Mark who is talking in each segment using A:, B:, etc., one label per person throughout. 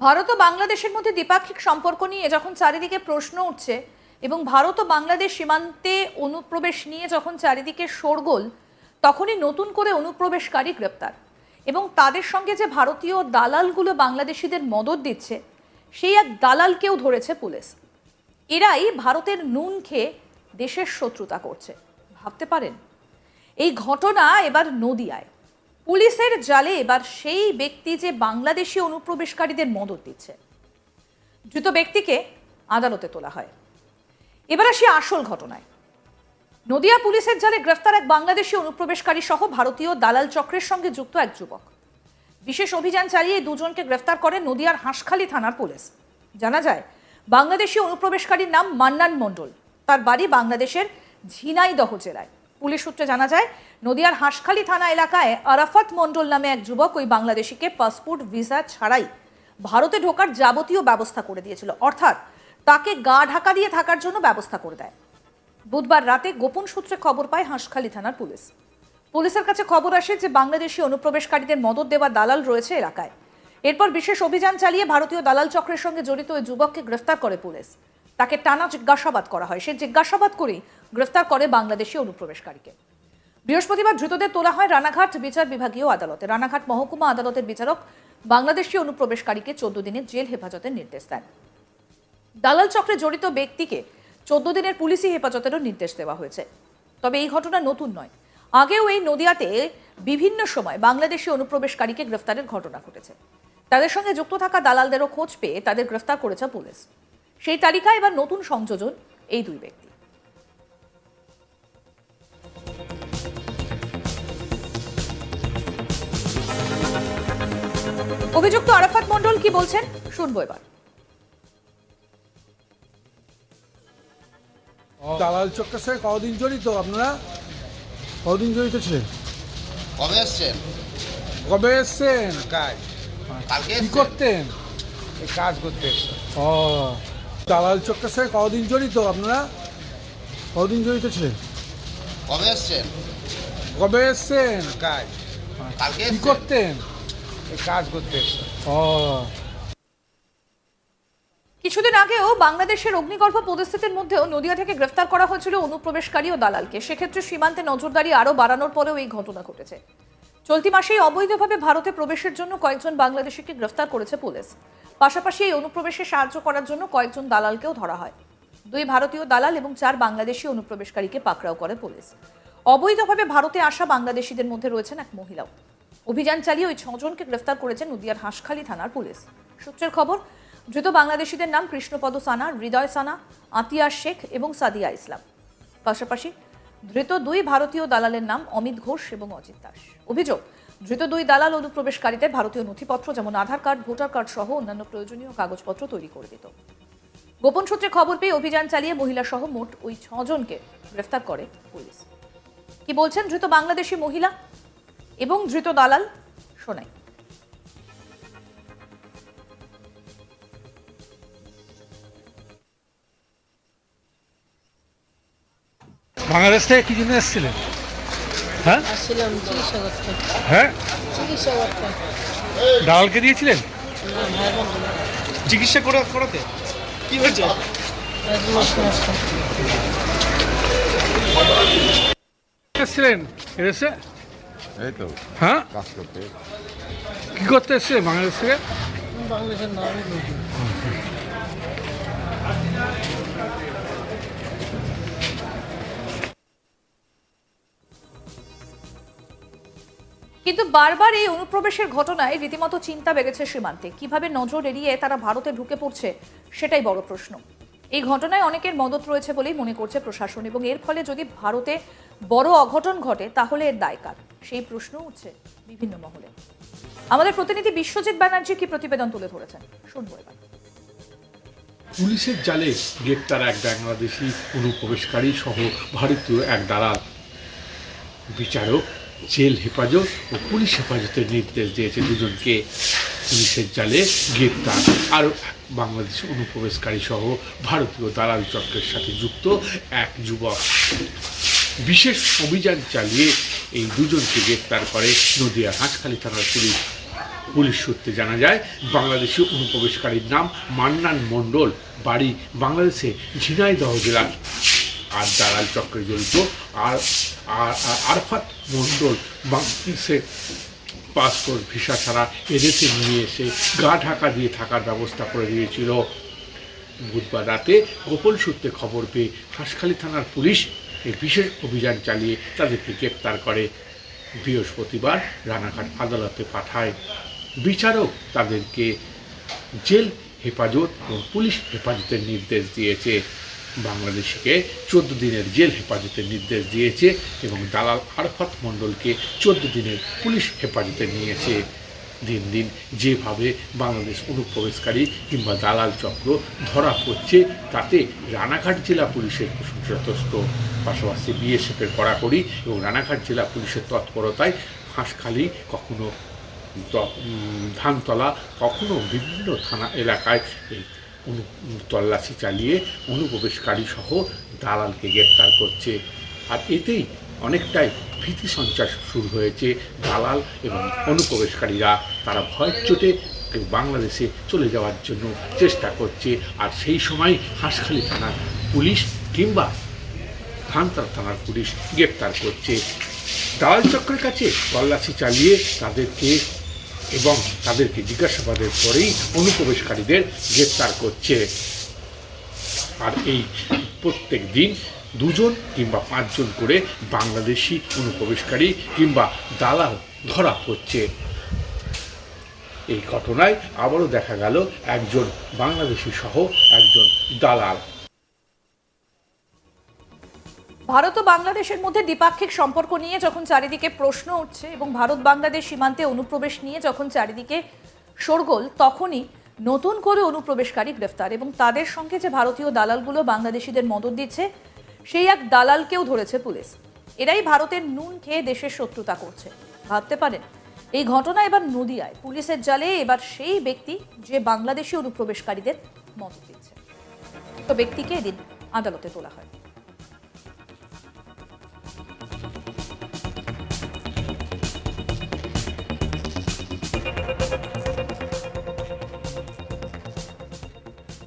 A: ভারত ও বাংলাদেশের মধ্যে দ্বিপাক্ষিক সম্পর্ক নিয়ে যখন চারিদিকে প্রশ্ন উঠছে এবং ভারত ও বাংলাদেশ সীমান্তে অনুপ্রবেশ নিয়ে যখন চারিদিকে শোরগোল, তখনই নতুন করে অনুপ্রবেশকারী গ্রেপ্তার। এবং তাদের সঙ্গে যে ভারতীয় দালালগুলো বাংলাদেশিদের মদত দিচ্ছে, সেই এক দালালকেও ধরেছে পুলিশ। এরাই ভারতের নুন খেয়ে দেশের শত্রুতা করছে। ভাবতে পারেন, এই ঘটনা এবার নদিয়ায়। পুলিশের জালে এবার সেই ব্যক্তি যে বাংলাদেশি অনুপ্রবেশকারীদের মদত দিচ্ছে। ধৃত ব্যক্তিকে আদালতে তোলা হয়। এবার আসি আসল ঘটনায়। নদিয়া পুলিশের জালে গ্রেফতার এক বাংলাদেশি অনুপ্রবেশকারী সহ ভারতীয় দালাল চক্রের সঙ্গে যুক্ত এক যুবক। বিশেষ অভিযান চালিয়ে দুজনকে গ্রেফতার করে নদিয়ার হাঁসখালী থানার পুলিশ। জানা যায়, বাংলাদেশি অনুপ্রবেশকারীর নাম মান্নান মণ্ডল। তার বাড়ি বাংলাদেশের ঝিনাইদহ জেলায়। পুলিশ সূত্রে জানা যায়, নদিয়ার হাঁসখালী থানা এলাকায় আরাফাত মণ্ডল নামে এক যুবক ওই বাংলাদেশিকে পাসপোর্ট ভিসা ছাড়াই ভারতে ঢোকার যাবতীয় ব্যবস্থা করে দিয়েছিল। অর্থাৎ তাকে গা ঢাকা দিয়ে থাকার জন্য ব্যবস্থা করে দেয়। বুধবার রাতে গোপন সূত্রে খবর পায় হাঁসখালী থানার পুলিশ। পুলিশের কাছে খবর আসে যে বাংলাদেশি অনুপ্রবেশকারীদের মদত দেওয়া দালাল রয়েছে এলাকায়। এরপর বিশেষ অভিযান চালিয়ে ভারতীয় দালাল চক্রের সঙ্গে জড়িত ওই যুবককে গ্রেফতার করে পুলিশ। তাকে টানা জিজ্ঞাসাবাদ করা হয়। সে জিজ্ঞাসাবাদ করেই গ্রেফতার করে বাংলাদেশি অনুপ্রবেশকারীকে। বৃহস্পতিবার ধৃতদের তোলা হয় রানাঘাট বিচার বিভাগীয় আদালতে। রানাঘাট মহকুমা আদালতের বিচারক বাংলাদেশি অনুপ্রবেশকারীকে চোদ্দ দিনের জেল হেফাজতের নির্দেশ দেন। দালাল চক্রে জড়িত ব্যক্তিকে চোদ্দ দিনের পুলিশি হেফাজতেরও নির্দেশ দেওয়া হয়েছে। তবে এই ঘটনা নতুন নয়। আগেও এই নদিয়াতে বিভিন্ন সময় বাংলাদেশি অনুপ্রবেশকারীকে গ্রেফতারের ঘটনা ঘটেছে। তাদের সঙ্গে যুক্ত থাকা দালালদেরও খোঁজ পেয়ে তাদের গ্রেফতার করেছে পুলিশ। সেই তালিকায় এবার নতুন সংযোজন এই দুই ব্যক্তি। অভিযুক্ত আরাফাত মণ্ডল কি বলছেন? শুনব এবার।
B: দালাল চক্রের সঙ্গে কদিন জড়িত আপনারা? কদিন জড়িত ছিলেন?
C: কবে এসছেন?
B: কবে এসছেন?
D: কাজ
B: কি করতেন?
D: এই কাজ করতে
B: ও দালাল চক্রের সঙ্গে কদিন জড়িত আপনারা? কদিন জড়িত ছিলেন?
C: কবে এসছেন?
B: কবে এসছেন?
D: কাজ
C: কালকে
B: কি করতেন?
D: কাজ করতে
B: ও।
A: কিছুদিন আগেও বাংলাদেশের অগ্নিগর্ভ পরিস্থিতির মধ্যেও নদিয়া থেকে গ্রেফতার করা হয়েছিল অনুপ্রবেশকারী ও দালালকে। সেক্ষেত্রে সীমান্তে নজরদারি আরও বাড়ানোর পরেও এই ঘটনা ঘটেছে। চলতি মাসেই অবৈধভাবে ভারতে প্রবেশের জন্য কয়েকজন বাংলাদেশিকে গ্রেফতার করেছে পুলিশ। পাশাপাশি এই অনুপ্রবেশে সাহায্য করার জন্য কয়েকজন দালালকেও ধরা হয়। দুই ভারতীয় দালাল এবং চার বাংলাদেশি অনুপ্রবেশকারীকে পাকড়াও করে পুলিশ। অবৈধভাবে ভারতে আসা বাংলাদেশিদের মধ্যে রয়েছেন এক মহিলাও। অভিযান চালিয়ে ওই ছজনকে গ্রেফতার করেছে নদিয়ার হাঁসখালী থানার পুলিশ। সূত্রের খবর, ধৃত বাংলাদেশিদের নাম কৃষ্ণপদ সানা, হৃদয় সানা, আতিয়া শেখ এবং সাদিয়া ইসলাম। পাশাপাশি ধৃত দুই ভারতীয় দালালের নাম অমিত ঘোষ এবং অজিত দাস। অভিযোগ ধৃত দুই দালাল অনুপ্রবেশকারীদের ভারতীয় নথিপত্র যেমন আধার কার্ড, ভোটার কার্ড সহ অন্যান্য প্রয়োজনীয় কাগজপত্র তৈরি করে দিত। গোপন সূত্রে খবর পেয়ে অভিযান চালিয়ে মহিলা সহ মোট ওই ছজনকে গ্রেফতার করে পুলিশ। কি বলছেন ধৃত বাংলাদেশি মহিলা এবং ধৃত দালাল? শোনাই।
B: বাংলাদেশ থেকে কি জন্য এসেছিলেন? হ্যাঁ? হ্যাঁ? দালালকে দিয়েছিলেন?
D: চিকিৎসা করে করাতে? কি হয়েছে?
B: এসেছিলেন? এসে
E: এই তো।
B: হ্যাঁ?
E: কাজ করতে।
B: কি করতে এসেছিলেন বাংলাদেশ থেকে?
F: বাংলাদেশের
A: কিন্তু বারবার এই অনুপ্রবেশের ঘটনায় রীতিমতো চিন্তা বেড়েছে সীমান্তে। কীভাবে নজর এড়িয়ে তারা ভারতে ঢুকে পড়ছে, সেটাই বড় প্রশ্ন। এই ঘটনায় অনেকের মদত রয়েছে বলেই মনে করছে প্রশাসন এবং এর ফলে যদি ভারতে বড় অঘটন ঘটে, তাহলে এর দায় কার? সেই প্রশ্ন উঠছে বিভিন্ন মহলে। আমাদের প্রতিনিধি বিশ্বজিৎ ব্যানার্জি কি প্রতিবেদন তুলে ধরেছেন? শুনব এবার।
G: পুলিশের জালে গ্রেপ্তার এক বাংলাদেশি অনুপ্রবেশকারী সহ ভারতীয় এক দালাল। বিচারক জেল হেফাজত ও পুলিশ হেফাজতের নির্দেশ দিয়েছে দুজনকে। পুলিশের জালে গ্রেপ্তার। এক বাংলাদেশি অনুপ্রবেশকারী সহ ভারতীয় দালাল চক্রের সাথে যুক্ত এক যুবক। বিশেষ অভিযান চালিয়ে এই দুজনকে গ্রেপ্তার করে নদিয়ার হাঁসখালী থানার পুলিশ। পুলিশ সূত্রে জানা যায়, বাংলাদেশি অনুপ্রবেশকারীর নাম মান্নান মণ্ডল, বাড়ি বাংলাদেশে ঝিনাইদহ জেলার আর দালাল চক্রে জড়িত, আর আর, আর- আরফাত মণ্ডল বাংলাদেশে পাসপোর্ট ভিসা ছাড়া এদেশে নিয়ে এসে গা ঢাকা দিয়ে থাকার ব্যবস্থা করে দিয়েছিল। বুধবার রাতে গোপন সূত্রে খবর পেয়ে হাঁসখালী থানার পুলিশ এই বিশেষ অভিযান চালিয়ে তাদেরকে গ্রেপ্তার করে। বৃহস্পতিবার রানাঘাট আদালতে পাঠায়। বিচারক তাদেরকে জেল হেফাজত এবং পুলিশ হেফাজতের নির্দেশ দিয়েছে। বাংলাদেশিকে চোদ্দ দিনের জেল হেফাজতের নির্দেশ দিয়েছে এবং দালাল আরফাত মণ্ডলকে চোদ্দ দিনের পুলিশ হেফাজতে নিয়েছে। দিন দিন যেভাবে বাংলাদেশ অনুপ্রবেশকারী কিংবা দালাল চক্র ধরা পড়ছে, তাতে রানাঘাট জেলা পুলিশের যথেষ্ট পাশাপাশি বিএসএফের কড়াকড়ি এবং রানাঘাট জেলা পুলিশের তৎপরতায় হাঁসখালি কখনো ধানতলা, কখনো বিভিন্ন থানা এলাকায় এই তল্লাশি চালিয়ে অনুপ্রবেশকারী সহ দালালকে গ্রেপ্তার করছে। আর এতেই অনেকটাই ভীতি সঞ্চার শুরু হয়েছে। দালাল এবং অনুপ্রবেশকারীরা তারা ভয়ের চোটে বাংলাদেশে চলে যাওয়ার জন্য চেষ্টা করছে। আর সেই সময় হাঁসখালি থানার পুলিশ কিংবা থানতার থানার পুলিশ গ্রেপ্তার করছে। দালাল চক্রের কাছে তল্লাশি চালিয়ে তাদেরকে এবং তাদেরকে জিজ্ঞাসাবাদের পরেই অনুপ্রবেশকারীদের গ্রেপ্তার করছে। আর এই প্রত্যেক দিন দুজন কিংবা পাঁচজন করে বাংলাদেশি অনুপ্রবেশকারী কিংবা দালাল ধরা পড়ছে এই ঘটনায় আবারও দেখা গেল একজন বাংলাদেশি সহ একজন দালাল।
A: ভারত ও বাংলাদেশের মধ্যে দ্বিপাক্ষিক সম্পর্ক নিয়ে যখন চারিদিকে প্রশ্ন উঠছে এবং ভারত বাংলাদেশ সীমান্তে অনুপ্রবেশ নিয়ে যখন চারিদিকে শোরগোল, তখনই নতুন করে অনুপ্রবেশকারী গ্রেফতার এবং তাদের সঙ্গে যে ভারতীয় দালালগুলো বাংলাদেশিদের মদত দিচ্ছে, সেই এক দালালকেও ধরেছে পুলিশ। এরাই ভারতের নুন খেয়ে দেশের শত্রুতা করছে। ভাবতে পারেন, এই ঘটনা এবার নদিয়ায়। পুলিশের জালে এবার সেই ব্যক্তি যে বাংলাদেশি অনুপ্রবেশকারীদের মদত দিচ্ছে। তো ব্যক্তিকে এদিন আদালতে তোলা হয়।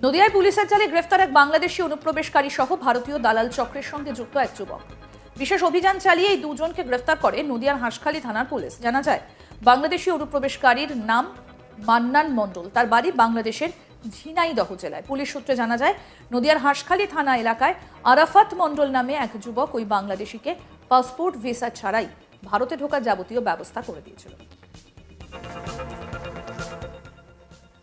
A: নদিয়ায় পুলিশের জালে গ্রেফতার এক বাংলাদেশি অনুপ্রবেশকারী সহ ভারতীয় দালাল চক্রের সঙ্গে যুক্ত এক যুবক। বিশেষ অভিযান চালিয়ে এই দুজনকে গ্রেফতার করে নদিয়ার হাঁসখালী থানার পুলিশ। জানা যায়, বাংলাদেশি অনুপ্রবেশকারীর নাম মান্নান মণ্ডল। তার বাড়ি বাংলাদেশের ঝিনাইদহ জেলায়। পুলিশ সূত্রে জানা যায়, নদিয়ার হাঁসখালী থানা এলাকায় আরাফাত মণ্ডল নামে এক যুবক ওই বাংলাদেশিকে পাসপোর্ট ভিসা ছাড়াই ভারতে ঢোকার যাবতীয় ব্যবস্থা করে দিয়েছিল।